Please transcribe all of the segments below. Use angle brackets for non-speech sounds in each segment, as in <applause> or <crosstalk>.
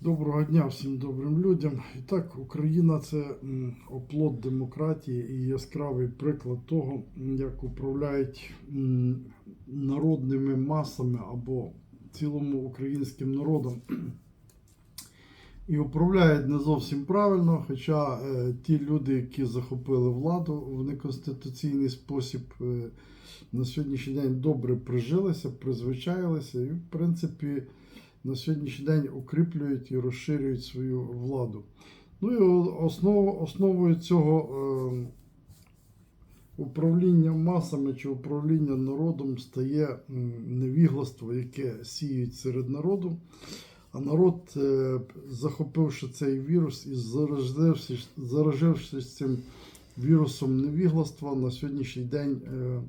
Доброго дня всім добрим людям. І так, Україна це оплот демократії і яскравий приклад того, як управляють народними масами або цілому українським народом. І управляють не зовсім правильно, хоча е, ті люди, які захопили владу в неконституційний спосіб, е, на сьогоднішній день добре прижилися, призвичаїлися і, в принципі, на сьогоднішній день укріплюють і розширюють свою владу. Ну і основ, основою цього е, управління масами чи управління народом стає невігластво, яке сіють серед народу. А народ, е, захопивши цей вірус і заразившись, заражившись цим вірусом невігластва, на сьогоднішній день е,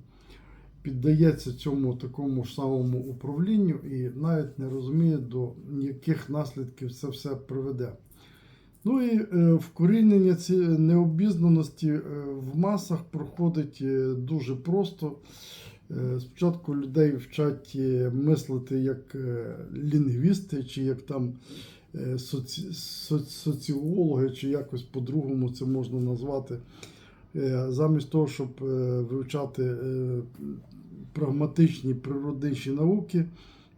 піддається цьому такому ж самому управлінню і навіть не розуміє, до яких наслідків це все приведе. Ну і е, вкорінення цієї необізнаності е, в масах проходить е, дуже просто. Спочатку людей вчать мислити як лінгвісти, чи як там соці... соціологи, чи якось по-другому це можна назвати. Замість того, щоб вивчати прагматичні природничі науки,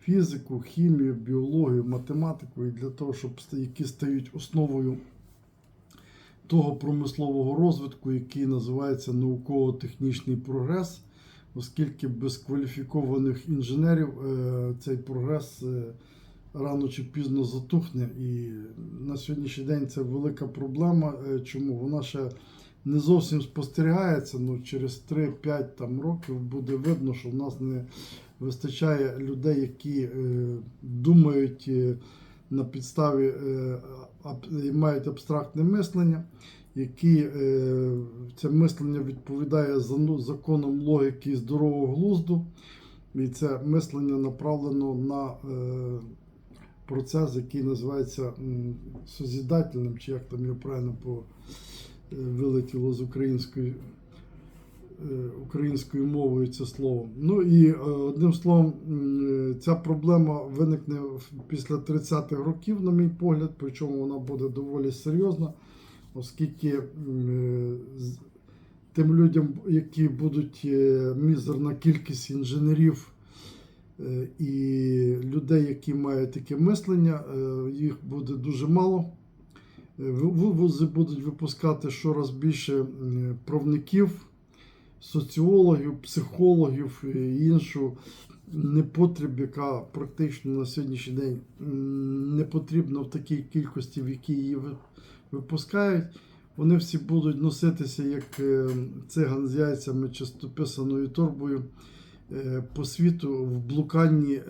фізику, хімію, біологію, математику, і для того, щоб які стають основою того промислового розвитку, який називається науково-технічний прогрес, оскільки без кваліфікованих інженерів е, цей прогрес е, рано чи пізно затухне. І на сьогоднішній день це велика проблема. Е, Чому? Вона ще не зовсім спостерігається, ну через 3-5 там років буде видно, що в нас не вистачає людей, які е, думають е, на підставі е, аб- мають абстрактне мислення, які е, це мислення відповідає зану- законам логіки і здорового глузду, і це мислення направлено на е, процес, який називається созідательним, чи як там його правильно по вилетіло з української, е, українською мовою це слово. Ну і е, одним словом, е, ця проблема виникне після 30-х років, на мій погляд, причому вона буде доволі серйозна, оскільки тим людям, які будуть мізерна кількість інженерів. І людей, які мають таке мислення, їх буде дуже мало. Е, в- Вузи будуть випускати щораз більше правників, соціологів, психологів і іншу непотріб, яка практично на сьогоднішній день не потрібна в такій кількості, в якій її випускають. Вони всі будуть носитися як е, циган з яйцями чи з торбою е, по світу в блуканні е,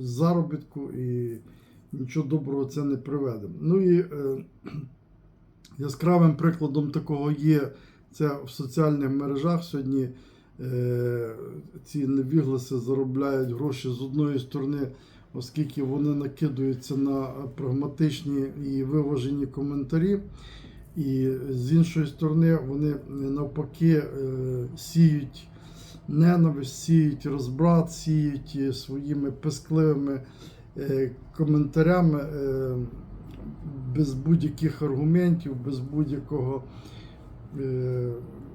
заробітку і нічого доброго це не приведе. Ну і е, <clears throat> яскравим прикладом такого є це в соціальних мережах. Сьогодні е, ці невігласи заробляють гроші з одної сторони, оскільки вони накидаються на прагматичні і виважені коментарі. І з іншої сторони, вони навпаки е, сіють ненависть, сіють розбрат, сіють е, своїми пискливими коментарями е, без будь-яких аргументів, без будь-якого е,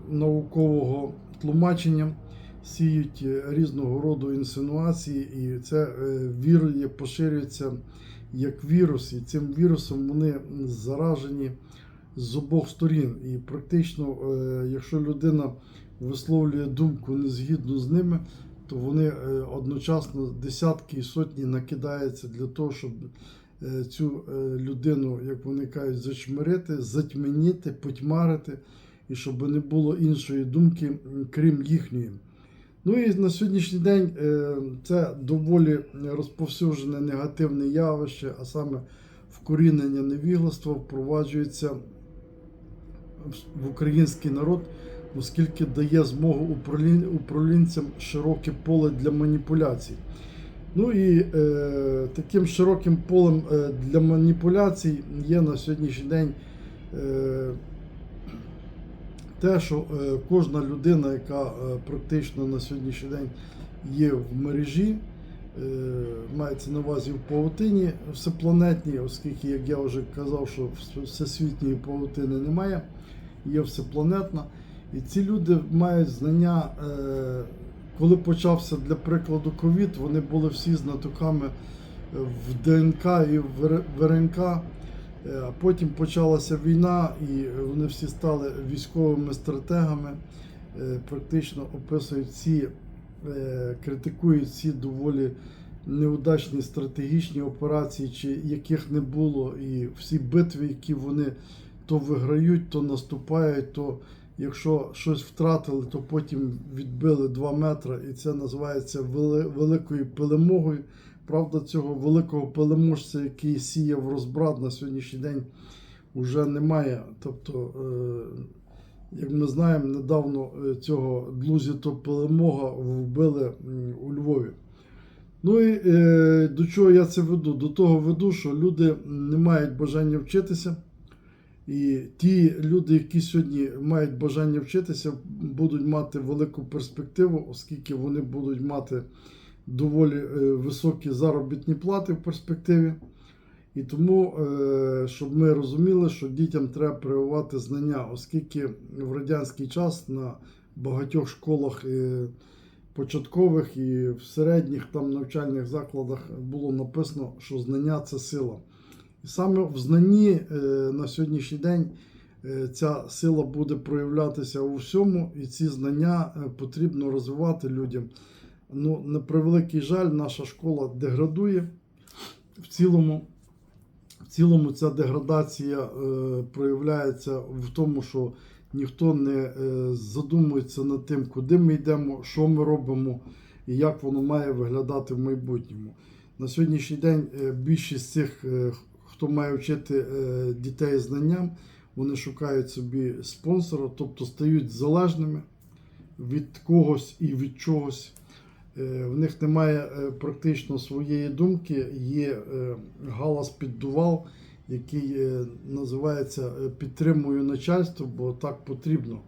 наукового тлумачення, сіють е, різного роду інсинуації, і це е, вірує, поширюється як вірус, і цим вірусом вони заражені з обох сторін. І практично, е, якщо людина висловлює думку не згідно з ними, то вони е, одночасно десятки і сотні накидаються для того, щоб е, цю е, людину, як вони кажуть, зачмирити, затьмяніти, потьмарити, і щоб не було іншої думки, крім їхньої. Ну і на сьогоднішній день це доволі розповсюджене негативне явище, а саме вкорінення невігластва впроваджується в український народ, оскільки дає змогу управлінцям широке поле для маніпуляцій. Ну і е, таким широким полем е, для маніпуляцій є на сьогоднішній день е, те, що е, кожна людина, яка е, практично на сьогоднішній день є в мережі, мається на увазі в павутині всепланетній, оскільки, як я вже казав, що всесвітньої павутини немає, є всепланетна. І ці люди мають знання, е, коли почався для прикладу ковід, вони були всі знатоками в ДНК і в РНК. Е, А потім почалася війна, і вони всі стали військовими стратегами, е, практично описують ці, е, критикують ці доволі неудачні стратегічні операції, чи яких не було, і всі битви, які вони то виграють, то наступають, то якщо щось втратили, то потім відбили 2 метри, і це називається великою перемогою. Правда, цього великого переможця, який сіяв розбрат на сьогоднішній день, вже немає. Тобто, е, як ми знаємо, недавно е, цього Длузіто перемога вбили у Львові. Ну і е, до чого я це веду? До того веду, що люди не мають бажання вчитися. І ті люди, які сьогодні мають бажання вчитися, будуть мати велику перспективу, оскільки вони будуть мати доволі е, високі заробітні плати в перспективі. І тому, е, щоб ми розуміли, що дітям треба прививати знання, оскільки в радянський час на багатьох школах е, початкових і в середніх там навчальних закладах було написано, що знання це сила. І саме в знанні е, на сьогоднішній день е, ця сила буде проявлятися у всьому, і ці знання е, потрібно розвивати людям. Ну, на превеликий жаль, наша школа деградує. В цілому, в цілому ця деградація проявляється в тому, що ніхто не задумується над тим, куди ми йдемо, що ми робимо і як воно має виглядати в майбутньому. На сьогоднішній день більшість цих, хто має вчити е, дітей знанням, вони шукають собі спонсора, тобто стають залежними від когось і від чогось. Е, В них немає е, практично своєї думки, є галас піддувал, який називається підтримую начальство, бо так потрібно.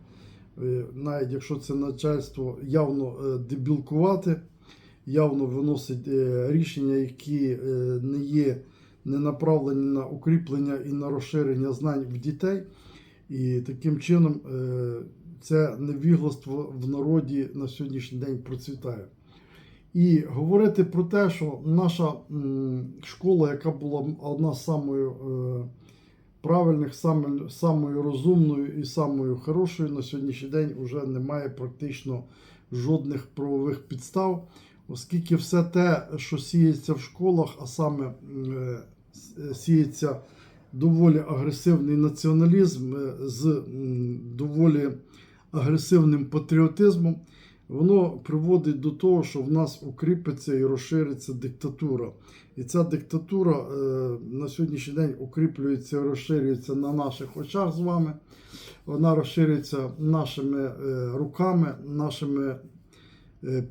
Навіть якщо це начальство явно дебілкувати, явно виносить рішення, які не є не направлені на укріплення і на розширення знань в дітей. І таким чином е, це невігластво в народі на сьогоднішній день процвітає. І говорити про те, що наша школа, яка була одна з самою е, правильних, саме, самою розумною і самою хорошою, на сьогоднішній день вже немає практично жодних правових підстав, оскільки все те, що сіється в школах, а саме е, сіється доволі агресивний націоналізм е, з доволі агресивним патріотизмом, воно приводить до того, що в нас укріпиться і розшириться диктатура. І ця диктатура е, на сьогоднішній день укріплюється і розширюється на наших очах з вами. Вона розширюється нашими е, руками, нашими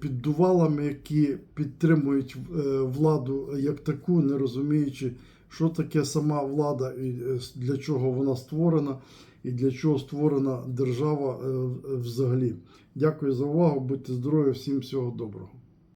піддувалами, які підтримують владу як таку, не розуміючи, що таке сама влада і е, для чого вона створена, і для чого створена держава е, взагалі. Дякую за увагу, будьте здорові, всім всього доброго.